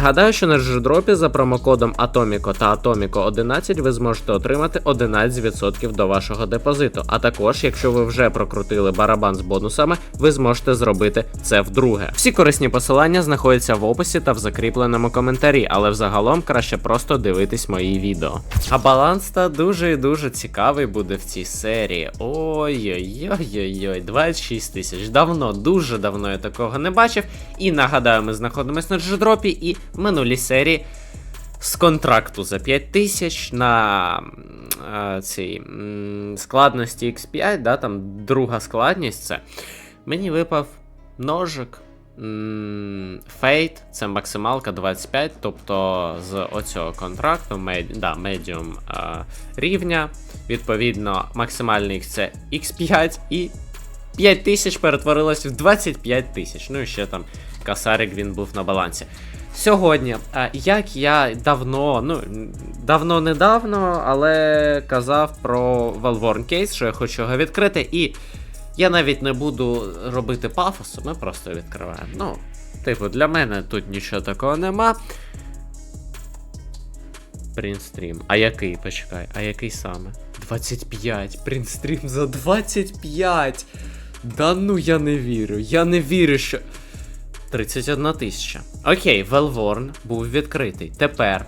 Нагадаю, що на джедропі за промокодом Atomico та Atomico 11 ви зможете отримати 11% до вашого депозиту. А також, якщо ви вже прокрутили барабан з бонусами, ви зможете зробити це вдруге. Всі корисні посилання знаходяться в описі та в закріпленому коментарі, але взагалом краще просто дивитись мої відео. А баланс та дуже і дуже цікавий буде в цій серії. Ой-ой-ой-ой-ой, 26 тисяч. Давно, дуже давно я такого не бачив. І нагадаю, ми знаходимося на джедропі і в минулій серії з контракту за 5 тисяч на е, цій складності X5, да, там друга складність це. Мені випав ножик. Фейт, це максималка 25, тобто з оцього контракту мед, да, е, рівня. Відповідно, максимальний це X5 і 5 тисяч перетворилось в 25 тисяч. Ну і ще там касарик він був на балансі. Сьогодні, е, як я давно, ну давно недавно, але казав про Valvorn Case, що я хочу його відкрити, і я навіть не буду робити пафосу, ми просто відкриваємо. Ну, типу, для мене тут нічого такого нема. Принстрім. А який? Почекай, а який саме? 25. Принстрім за 25. Да ну я не вірю. Я не вірю, що. 31 тисяча. Окей, Велворн був відкритий. Тепер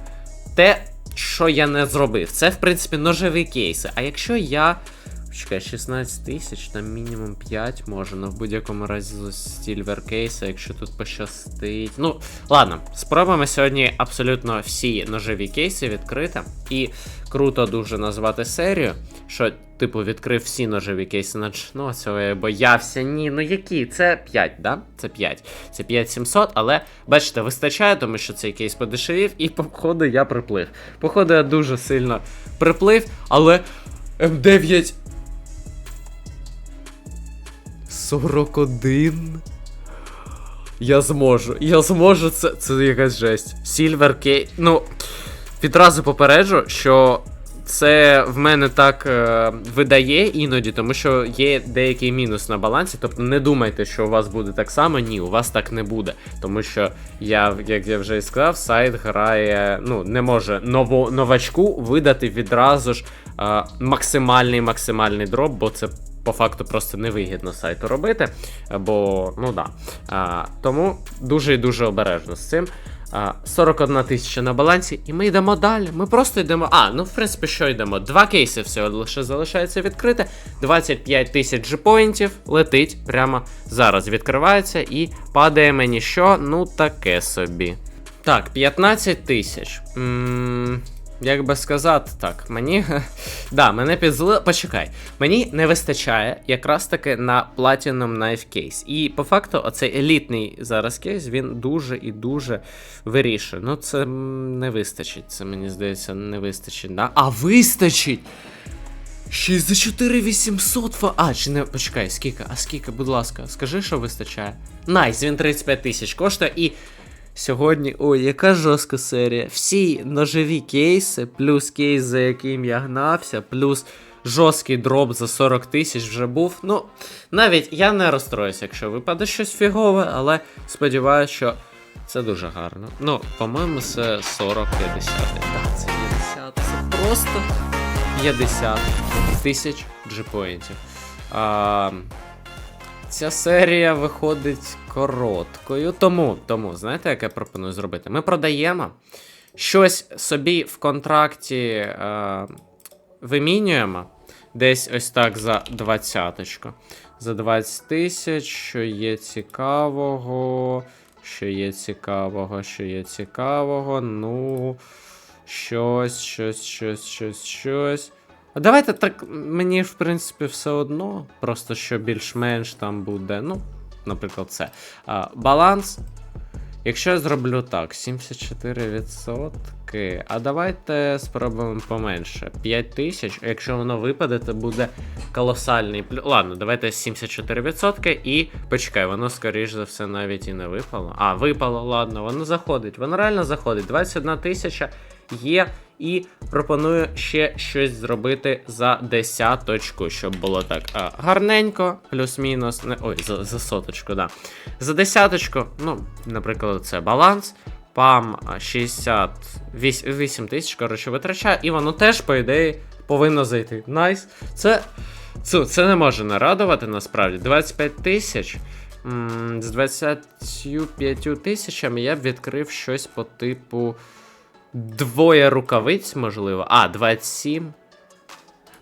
те, що я не зробив, це в принципі ножеві кейси. А якщо я. Чекай, 16 тисяч, там мінімум 5 може, ну в будь-якому разі Silver кейса, якщо тут пощастить. Ну, ладно, спробуємо сьогодні абсолютно всі ножові кейси відкрити. І круто дуже назвати серію, що, типу, відкрив всі ножові кейси на ну, цього я боявся. Ні, ну які? Це 5, да? Це 5. Це 5700, але бачите, вистачає, тому що цей кейс подешевів, і походу я приплив. Походу, я дуже сильно приплив, але М9. 41. Я зможу. Я зможу. Це це якась жесть. Silver Кей. Ну, відразу попереджу, що це в мене так е, видає іноді, тому що є деякий мінус на балансі. Тобто не думайте, що у вас буде так само. Ні, у вас так не буде. Тому що я, як я вже і сказав, сайт грає, ну, не може ново, новачку видати відразу ж е, максимальний максимальний дроп, бо це по факту просто невигідно сайту робити. Бо, ну да. А, Тому дуже і дуже обережно з цим. А, 41 тисяча на балансі, і ми йдемо далі. Ми просто йдемо. А, ну в принципі, що йдемо? Два кейси всього лише залишається відкрити. 25 тисяч джипоінтів летить прямо зараз. Відкривається і падає мені що? Ну, таке собі. Так, 15 тисяч. Як би сказати так, мені. да, мене підзли. Почекай. Мені не вистачає якраз таки на Platinum Knife Case. І по факту, оцей елітний зараз кейс, він дуже і дуже вирішує. Ну, це не вистачить. Це мені здається, не вистачить. Да? А вистачить! 64 800 фа. А, чи не. Почекай, скільки? А скільки, будь ласка, скажи, що вистачає. Найс, він 35 тисяч коштує і. Сьогодні, ой, яка жорстка серія. Всі ножові кейси, плюс кейс, за яким я гнався, плюс жорсткий дроп за 40 тисяч вже був. Ну, навіть я не розстроюся, якщо випаде щось фігове, але сподіваюся, що це дуже гарно. Ну, по-моєму, це 40-50. Так, це 50. Це просто 50 тисяч джипоінтів. Ця серія виходить короткою. Тому, тому, знаєте, як я пропоную зробити? Ми продаємо щось собі в контракті е, вимінюємо. Десь ось так за двадцяточку. За 20 тисяч, що є цікавого. Що є цікавого, що є цікавого. Ну. Щось, щось, щось, щось, щось. Давайте так, мені, в принципі, все одно. Просто що більш-менш там буде. Ну, наприклад, це. А, баланс. Якщо я зроблю так, 74%. А давайте спробуємо поменше. 5000, якщо воно випаде, то буде колосальний плюс. Ладно, давайте 74% і почекай, воно, скоріш за все, навіть і не випало. А, випало, ладно, воно заходить. Воно реально заходить. 21 тисяча є. І пропоную ще щось зробити за десяточку, щоб було так а, гарненько, плюс-мінус. Не, ой, за, за соточку, да. За десяточку, ну, наприклад, це баланс. Пам 68 тисяч, коротше, витрачає, і воно теж, по ідеї, повинно зайти. Найс. Це, це, це не може не радувати насправді. 25 тисяч. З 25 тисячами я б відкрив щось по типу. Двоє рукавиць, можливо. А, 27.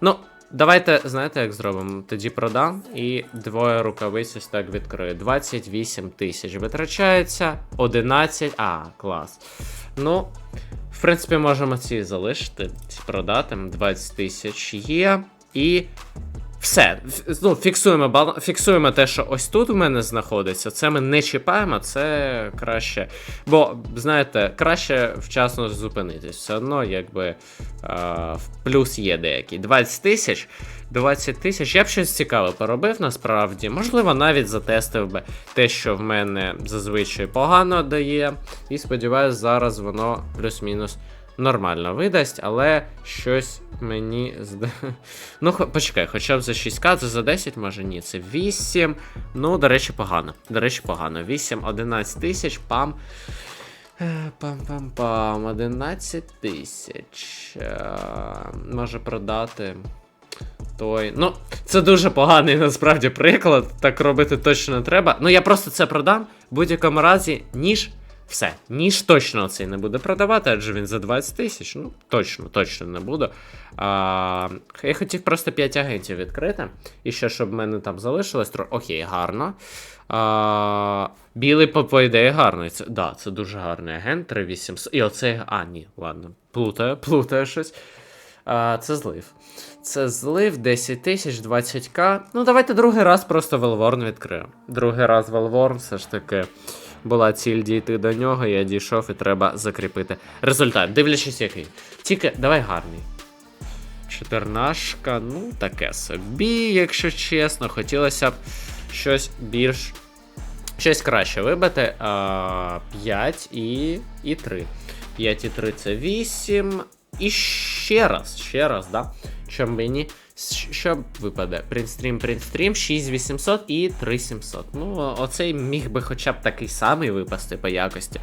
Ну, давайте, знаєте, як зробимо? Тоді продам і двоє рукавиць ось так відкрию. 28 тисяч витрачається. 11. А, клас. Ну, в принципі, можемо ці залишити, продати. 20 тисяч є. І. Все, ну, фіксуємо, фіксуємо те, що ось тут у мене знаходиться. Це ми не чіпаємо, це краще. Бо, знаєте, краще вчасно зупинитись. Все одно, якби а, в плюс є деякий. 20 тисяч. 20 тисяч. Я б щось цікаве поробив насправді. Можливо, навіть затестив би те, що в мене зазвичай погано дає. І сподіваюсь, зараз воно плюс-мінус нормально видасть, але щось мені. Ну, почекай, хоча б за 6к, це за 10, може ні, це 8. Ну, до речі, погано. До речі, погано. 8, 11 тисяч, пам. Е, Пам-пам-пам, 11 тисяч. Е, Може продати. Той. Ну, це дуже поганий насправді приклад. Так робити точно не треба. Ну, я просто це продам. В будь-якому разі, ніж. Все, ніж точно цей не буде продавати, адже він за 20 тисяч. Ну, точно, точно не буду. А, я хотів просто 5 агентів відкрити. І ще, щоб в мене там залишилось. Окей, гарно. А, білий, по, по ідеї, гарний. Це, да, це дуже гарний агент. 3800. І оцей. А, ні, ладно. Плутаю, плутаю щось. А, це злив. Це злив 10 тисяч, 20к. Ну, давайте другий раз просто Велворн відкрию. Другий раз Велворн, все ж таки. Була ціль дійти до нього, я дійшов і треба закріпити результат. Дивлячись, який. Тільки давай гарний. Чотирнашка, ну таке собі, якщо чесно. Хотілося б щось більш. Щось краще вибити. А, 5 і, і 3. 5 і 3 це 8. І ще раз, ще раз, да? Щоб мені. Що випаде? Принстрім, принстрім, 6800 і 3700. Ну, оцей міг би хоча б такий самий випасти по якості.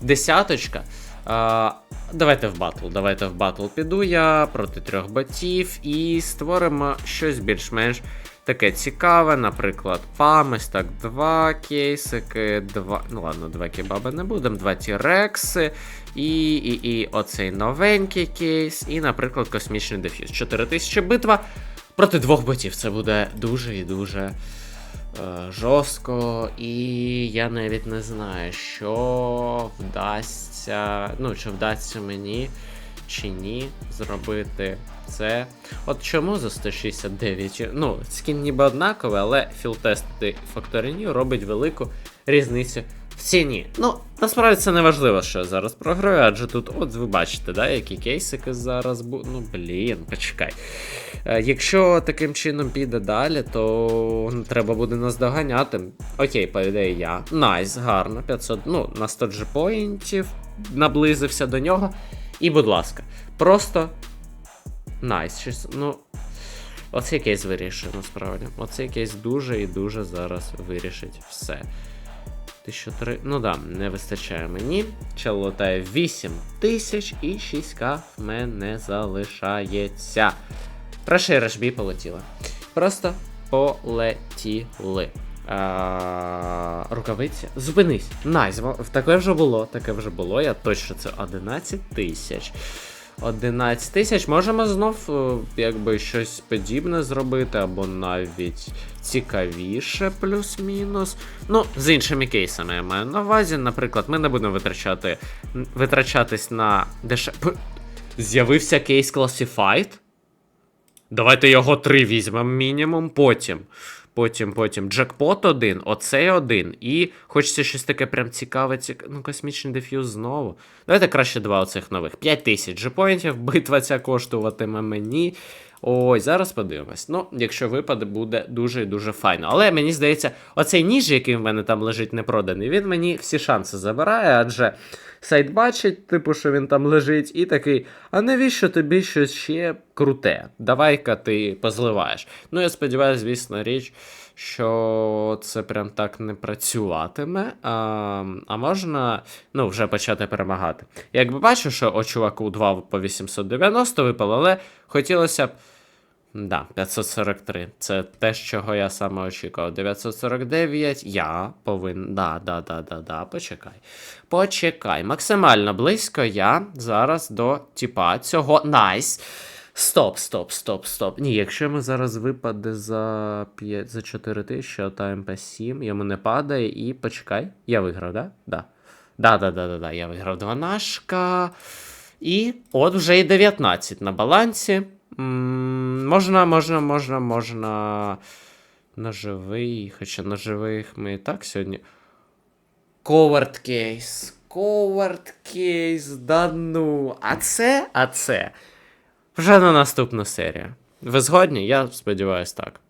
Десяточка. А, давайте в батл. Давайте в батл піду я проти трьох ботів і створимо щось більш-менш таке цікаве. Наприклад, пам, ось так два кейсики, два. Ну ладно, два кебаби не будемо, два тірекси. І, і, і оцей новенький кейс, і, наприклад, космічний деф'юз. 4000 битва проти двох ботів. Це буде дуже і дуже е, жорстко. І я навіть не знаю, що вдасться. Ну, чи вдасться мені чи ні зробити це. От чому за 169? Ну, скін ніби однаковий, але Factory New робить велику різницю в ціні. Ну, насправді це не важливо, що я зараз програю, адже тут, от ви бачите, да, які кейсики зараз будуть. Ну, блін, почекай. Е, Якщо таким чином піде далі, то треба буде наздоганяти. Окей, по ідеї я. Найс, гарно, 500, ну, на 100 джепоінтів, наблизився до нього. І, будь ласка, просто найс. Щось, ну, оцей кейс вирішує, насправді. Оцей кейс дуже і дуже зараз вирішить все. 1003. Ну да, не вистачає мені. Чел лутає 8 тисяч і 6к в мене залишається. Рашей Рашбі полетіли. Просто полетіли. А, рукавиці. Зупинись. Найс. во- Таке вже було, таке вже було. Я точно це 11 тисяч. 11 тисяч. Можемо знов е, якби щось подібне зробити, або навіть цікавіше, плюс-мінус. Ну, з іншими кейсами я маю на увазі. Наприклад, ми не будемо витрачати, витрачатись на деше... П- З'явився кейс Classified. Давайте його три візьмемо мінімум, потім. Потім, потім джекпот один, оцей один. І хочеться щось таке прям цікаве, цік... ну, космічний деф'юз знову. Давайте краще два оцих нових. 5 тисяч джепоінтів, битва ця коштуватиме мені. Ой, зараз подивимось. Ну, якщо випаде, буде дуже і дуже файно. Але мені здається, оцей ніж, який в мене там лежить непроданий, він мені всі шанси забирає, адже сайт бачить, типу, що він там лежить, і такий, а навіщо тобі щось ще круте? Давай-ка ти позливаєш. Ну, я сподіваюся, звісно, річ, що це прям так не працюватиме. А, а можна ну, вже почати перемагати. Якби бачу, що о чуваку 2 по 890 випало, але хотілося б. Да, 543. Це те, чого я саме очікував. 949. Я повинен. Да, да, да, да, да. Почекай. Почекай. Максимально близько я зараз до типа цього. Найс. Стоп, стоп, стоп, стоп. Ні, якщо ми зараз випаде за 5, за 4 тисячі, а та МП7, йому не падає і почекай. Я виграв, да? Да. Да, да, да, да, да. Я виграв дванашка. І от вже і 19 на балансі. Можна, можна, можна, можна. живий. хоча ноживих ми і так сьогодні. Ковард кейс. Ковард кейс, да ну. А це, а це. Вже на наступну серію. Ви згодні? Я сподіваюся, так.